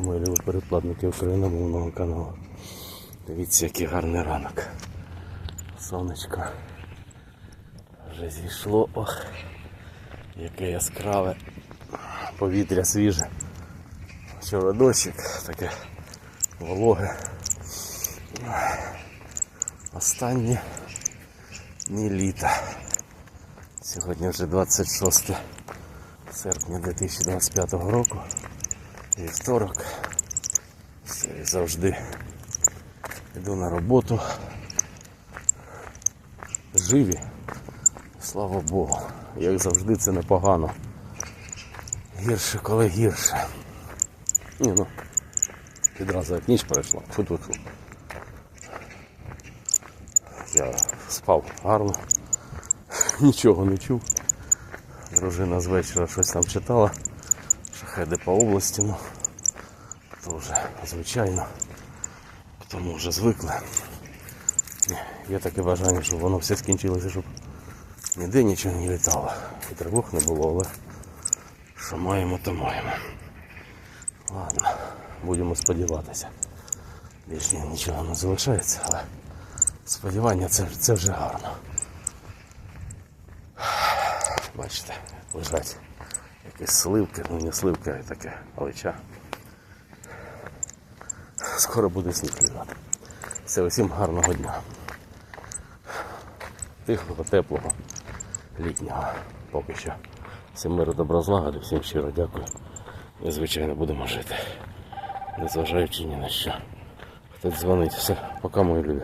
мої любі україномовного каналу. Дивіться, який гарний ранок. Сонечко вже зійшло. Ох, яке яскраве. Повітря свіже. Вчора дощик, таке вологе. Останні дні літа. Сьогодні вже 26 серпня 2025 року. Вівторок. Як завжди йду на роботу. Живі. Слава Богу. Як завжди це непогано. Гірше, коли гірше. Ні, ну, відразу як ніч пройшла. фу фу фу Я спав гарно, нічого не чув. Дружина з вечора щось там читала. Шахеди по області, ну то вже звичайно. К тому вже звикли. Є таке бажання, щоб воно все скінчилося, щоб ніде нічого не літало. І тривог не було, але що маємо, то маємо. Ладно, будемо сподіватися. Більш нічого не залишається, але сподівання це, це вже гарно. Бачите, лежать якісь сливки, ну не сливка, а таке олича. Скоро буде сніг лежати. Все, усім гарного дня. Тихого, теплого, літнього поки що. Всім миру добра злагоди, всім щиро дякую. І звичайно будемо жити. Незважаючи ні на що. Хтось дзвонить, все, пока мої любі.